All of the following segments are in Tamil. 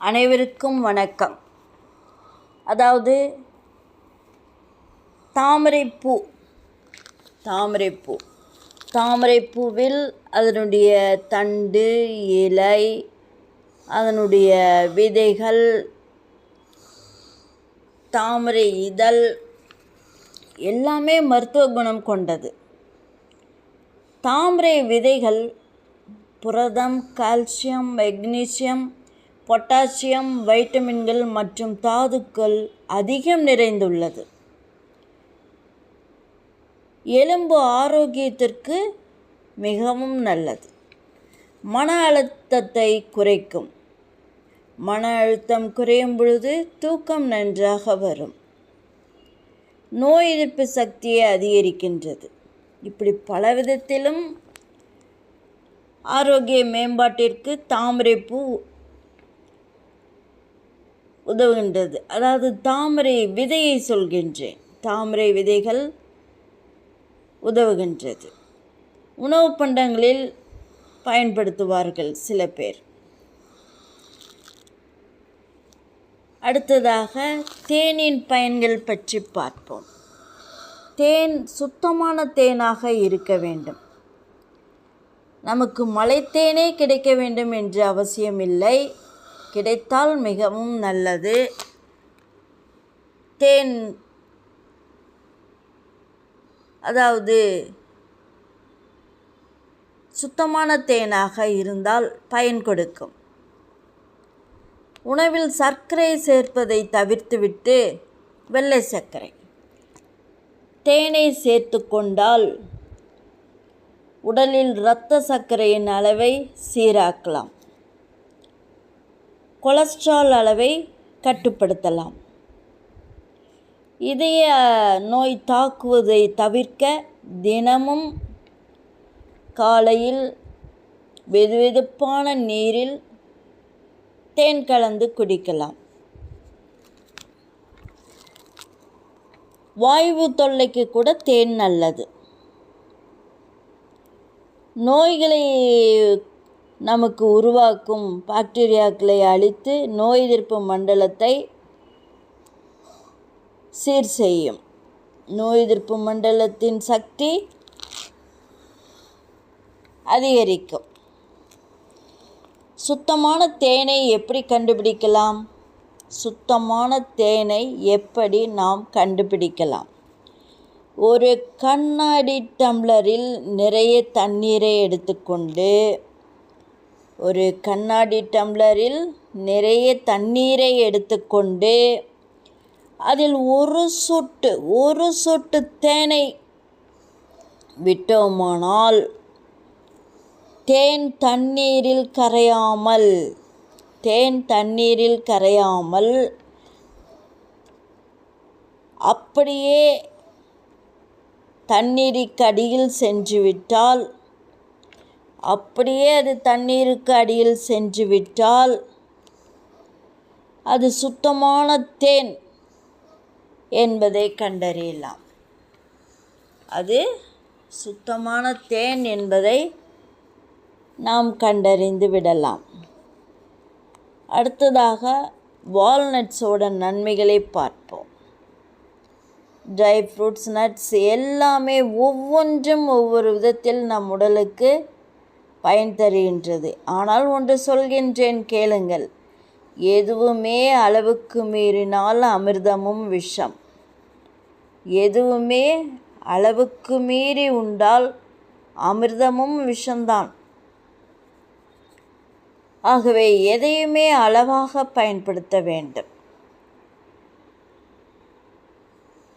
அனைவருக்கும் வணக்கம். அதாவது தாமரைப்பூ தாமரைப்பூ தாமரைப்பூவில் அதனுடைய தண்டு இலை அதனுடைய விதைகள் தாமரை இதழ் எல்லாமே மருத்துவ குணம் கொண்டது. தாமரை விதைகள் புரதம் கால்சியம் மெக்னீசியம் பொட்டாசியம் வைட்டமின்கள் மற்றும் தாதுக்கள் அதிகம் நிறைந்துள்ளது. எலும்பு ஆரோக்கியத்திற்கு மிகவும் நல்லது. மன அழுத்தத்தை குறைக்கும். மன அழுத்தம் குறையும் பொழுது தூக்கம் நன்றாக வரும். நோய் எதிர்ப்பு சக்தியை அதிகரிக்கின்றது. இப்படி பல விதத்திலும் ஆரோக்கிய மேம்பாட்டிற்கு தாமரைப்பூ உதவுகின்றது. அதாவது தாமரை விதையை சொல்கின்றேன். தாமரை விதைகள் உதவுகின்றது. உணவு பண்டங்களில் பயன்படுத்துவார்கள் சில பேர். அடுத்ததாக தேனின் பயன்கள் பற்றி பார்ப்போம். தேன் சுத்தமான தேனாக இருக்க வேண்டும். நமக்கு மலைத்தேனே கிடைக்க வேண்டும் என்று அவசியமில்லை. கிடைத்தால் மிகவும் நல்லது. தேன் அதாவது சுத்தமான தேனாக இருந்தால் பயன் கொடுக்கும். உணவில் சர்க்கரை சேர்ப்பதை தவிர்த்துவிட்டு வெள்ளை சர்க்கரை. தேனை சேர்த்து கொண்டால் உடலில் இரத்த சர்க்கரையின் அளவை சீராக்கலாம். கொலஸ்ட்ரால் அளவை கட்டுப்படுத்தலாம். இதய நோய் தாக்குவதை தவிர்க்க தினமும் காலையில் வெதுவெதுப்பான நீரில் தேன் கலந்து குடிக்கலாம். வாய்வு தொல்லைக்கு கூட தேன் நல்லது. நோய்களை நமக்கு உருவாக்கும் பாக்டீரியாக்களை அழித்து நோய் எதிர்ப்பு மண்டலத்தை சீர் செய்யும். நோய் எதிர்ப்பு மண்டலத்தின் சக்தி அதிகரிக்கும். சுத்தமான தேனை எப்படி கண்டுபிடிக்கலாம்? சுத்தமான தேனை எப்படி நாம் கண்டுபிடிக்கலாம்? ஒரு கண்ணாடி டம்ளரில் நிறைய தண்ணீரை எடுத்துக்கொண்டு ஒரு கண்ணாடி டம்ளரில் நிறைய தண்ணீரை எடுத்துக்கொண்டு அதில் ஒரு சொட்டு ஒரு சொட்டு தேனை விட்டோமானால் தேன் தண்ணீரில் கரையாமல் தேன் தண்ணீரில் கரையாமல் அப்படியே தண்ணீருக்கு அடியில் சென்று விட்டால் அப்படியே அது தண்ணீருக்கு அடியில் சென்று விட்டால் அது சுத்தமான தேன் என்பதை கண்டறியலாம். அது சுத்தமான தேன் என்பதை நாம் கண்டறிந்து விடலாம். அடுத்ததாக வால்நட்ஸோட நன்மைகளை பார்ப்போம். ட்ரை ஃப்ரூட்ஸ் நட்ஸ் எல்லாமே ஒவ்வொன்றும் ஒவ்வொரு விதத்தில் நம் உடலுக்கு பயன் தருகின்றது. ஆனால் ஒன்று சொல்கின்றேன் கேளுங்கள். எதுவுமே அளவுக்கு மீறினால் அமிர்தமும் விஷம். எதுவுமே அளவுக்கு மீறி உண்டால் அமிர்தமும் விஷம்தான். ஆகவே எதையுமே அளவாக பயன்படுத்த வேண்டும்.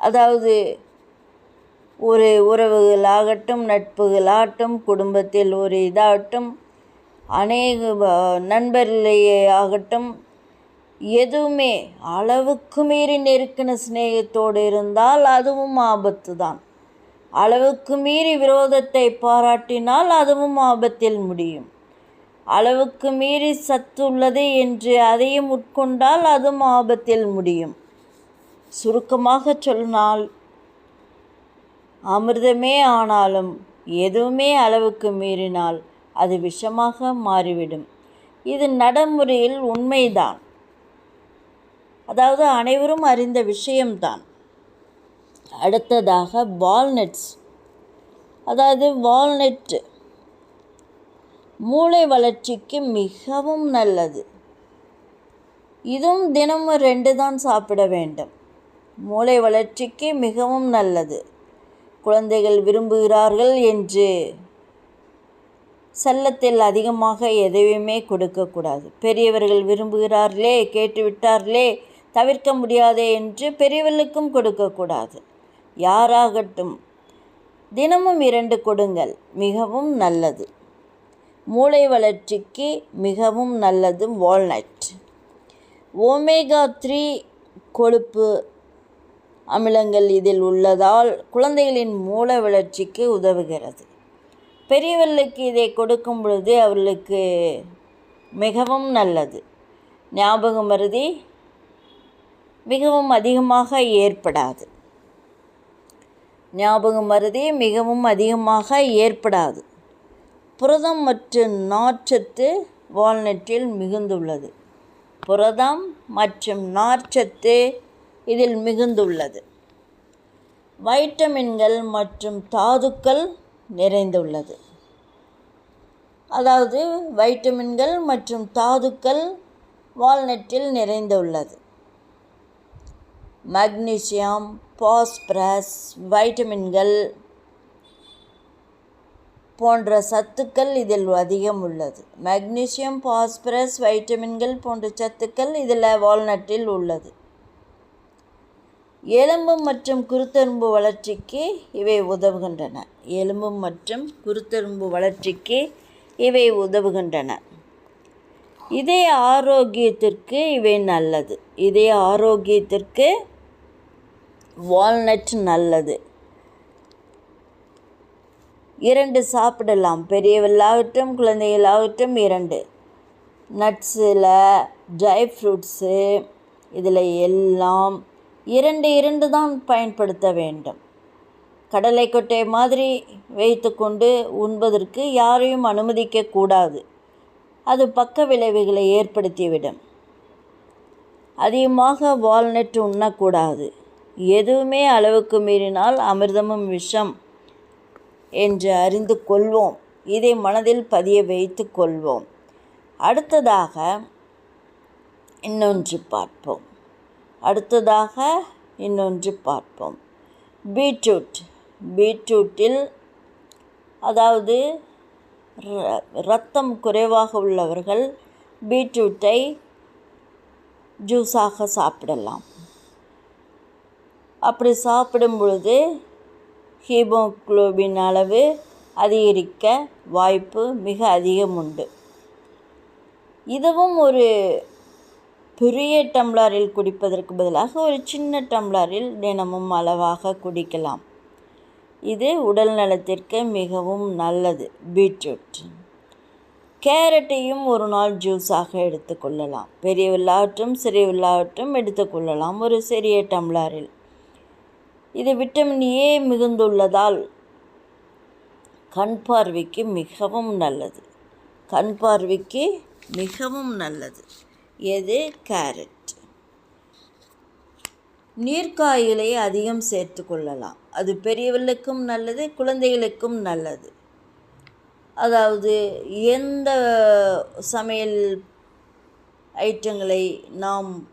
அதாவது ஒரு உறவுகளாகட்டும் நட்புகளாகட்டும் குடும்பத்தில் ஒரு இதாகட்டும் அநேக நண்பர்களையே ஆகட்டும் எதுவுமே அளவுக்கு மீறி நெருக்கின சிநேகத்தோடு இருந்தால் அதுவும் ஆபத்து தான் அளவுக்கு மீறி விரோதத்தை பாராட்டினால் அதுவும் ஆபத்தில் முடியும். அளவுக்கு மீறி சத்து உள்ளது என்று அதையும் உட்கொண்டால் அதுவும் ஆபத்தில் முடியும். சுருக்கமாக சொன்னால் அமிர்தமே ஆனாலும் எதுவுமே அளவுக்கு மீறினால் அது விஷமாக மாறிவிடும். இது நடைமுறையில் உண்மைதான். அதாவது அனைவரும் அறிந்த விஷயம்தான். அடுத்ததாக வால்நட்ஸ். அதாவது வால்நட் மூளை வளர்ச்சிக்கு மிகவும் நல்லது. இதுவும் தினமும் ரெண்டு தான் சாப்பிட வேண்டும். மூளை வளர்ச்சிக்கு மிகவும் நல்லது. குழந்தைகள் விரும்புகிறார்கள் என்று. செல்லத்தில் அதிகமாக எதையுமே கொடுக்கக்கூடாது. பெரியவர்கள் விரும்புகிறார்களே கேட்டுவிட்டார்களே தவிர்க்க முடியாதே என்று பெரியவர்களுக்கும் கொடுக்கக்கூடாது. யாராகட்டும் தினமும் இரண்டு கொடுங்கள் மிகவும் நல்லது. மூளை வளர்ச்சிக்கு மிகவும் நல்லது வால்நட். ஓமேகா த்ரீ கொழுப்பு அமிலங்கள் இதில் உள்ளதால் குழந்தைகளின் மூல வளர்ச்சிக்கு உதவுகிறது. பெரியவர்களுக்கு இதை கொடுக்கும் பொழுது அவர்களுக்கு மிகவும் நல்லது. ஞாபகம் மருதி மிகவும் அதிகமாக ஏற்படாது. ஞாபகம் மருதி மிகவும் அதிகமாக ஏற்படாது. புரதம் மற்றும் நார்ச்சத்து வால்நட்டில் மிகுந்துள்ளது. புரதம் மற்றும் நார்ச்சத்து இதில் மிகுந்துள்ளது. வைட்டமின்கள் மற்றும் தாதுக்கள் நிறைந்துள்ளது. அதாவது வைட்டமின்கள் மற்றும் தாதுக்கள் வால்நட்டில் நிறைந்துள்ளது. மக்னீசியம் பாஸ்பரஸ் வைட்டமின்கள் போன்ற சத்துக்கள் இதில் அதிகம் உள்ளது. மக்னீசியம் பாஸ்பரஸ் வைட்டமின்கள் போன்ற சத்துக்கள் இதில் வால்நட்டில் உள்ளது. எலும்பு மற்றும் குருத்தெலும்பு வளர்ச்சிக்கு இவை உதவுகின்றன. எலும்பு மற்றும் குருத்தெலும்பு வளர்ச்சிக்கு இவை உதவுகின்றன. இதய ஆரோக்கியத்திற்கு இவை நல்லது. இதய ஆரோக்கியத்திற்கு வால்நட் நல்லது. இரண்டு சாப்பிடலாம். பெரியவர்களாகட்டும் குழந்தைகளாகட்டும் இரண்டு. நட்ஸில் ட்ரை ஃப்ரூட்ஸு இதில் எல்லாம் இரண்டு இரண்டு தான் பயன்படுத்த வேண்டும். கடலை கொட்டை மாதிரி வைத்துக்கொண்டு உண்பதற்கு யாரையும் அனுமதிக்கக்கூடாது அது பக்க விளைவுகளை ஏற்படுத்திவிடும். அதிகமாக வால்நட் உண்ணக்கூடாது. எதுவுமே அளவுக்கு மீறினால் அமிர்தமும் விஷம் என்று அறிந்து கொள்வோம். இதை மனதில் பதிய வைத்து கொள்வோம். அடுத்ததாக இன்னொன்று பார்ப்போம். அடுத்ததாக இன்னொன்று பார்ப்போம். பீட்ரூட். பீட்ரூட்டில் அதாவது ர- குறைவாக உள்ளவர்கள் பீட்ரூட்டை ஜூஸாக சாப்பிடலாம். அப்படி சாப்பிடும் பொழுது ஹீமோகுளோபின் அளவு அதிகரிக்க வாய்ப்பு மிக அதிகம் உண்டு. இதுவும் ஒரு பெரிய டம்ளரில் குடிப்பதற்கு பதிலாக ஒரு சின்ன டம்ளரில் தினமும் அளவாக குடிக்கலாம். இது உடல் நலத்திற்கு மிகவும் நல்லது. பீட்ரூட். கேரட்டையும் ஒரு நாள் ஜூஸாக எடுத்துக்கொள்ளலாம் பெரியவர்களாகட்டும் சிறியவர்களாகட்டும் எடுத்துக்கொள்ளலாம் ஒரு சிறிய டம்ளரில். இது விட்டமின் ஏ மிகுந்துள்ளதால் கண் பார்வைக்கு மிகவும் நல்லது. கண் பார்வைக்கு மிகவும் நல்லது. எது? கேரட். நீர்க்காய்களை அதிகம் சேர்த்து கொள்ளலாம். அது பெரியவர்களுக்கும் நல்லது குழந்தைகளுக்கும் நல்லது. அதாவது எந்த சமையல் ஐட்டங்களை நாம்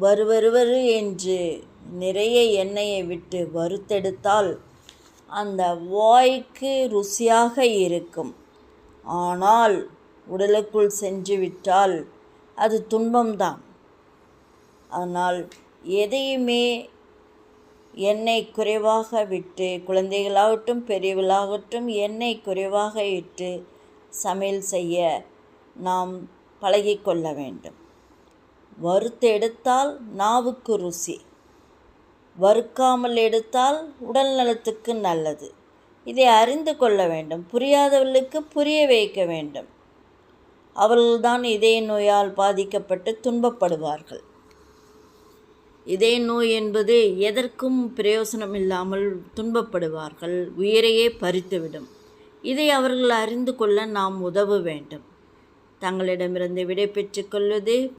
வருவருவரு என்று நிறைய எண்ணெயை விட்டு வறுத்தெடுத்தால் அந்த வாய்க்கு ருசியாக இருக்கும். ஆனால் உடலுக்குள் சென்றுவிட்டால் விட்டால் அது துன்பம்தான். ஆனால் எதையுமே எண்ணெய் குறைவாக விட்டு குழந்தைகளாகட்டும் பெரியவர்களாகட்டும் எண்ணெய் குறைவாக இட்டு சமையல் செய்ய நாம் பழகிக்கொள்ள வேண்டும். வறுத்து எடுத்தால் நாவுக்கு ருசி. வறுக்காமல் எடுத்தால் உடல் நலத்துக்கு நல்லது. இதை அறிந்து கொள்ள வேண்டும். புரியாதவர்களுக்கு புரிய வைக்க வேண்டும். அவர்கள்தான் இதய நோயால் பாதிக்கப்பட்டு துன்பப்படுவார்கள். இதய நோய் என்பது எதற்கும் பிரயோசனம் இல்லாமல் துன்பப்படுவார்கள் உயிரையே பறித்துவிடும். இதை அவர்கள் அறிந்து கொள்ள நாம் உதவ வேண்டும். தங்களிடமிருந்து விடை பெற்றுக்கொள்வது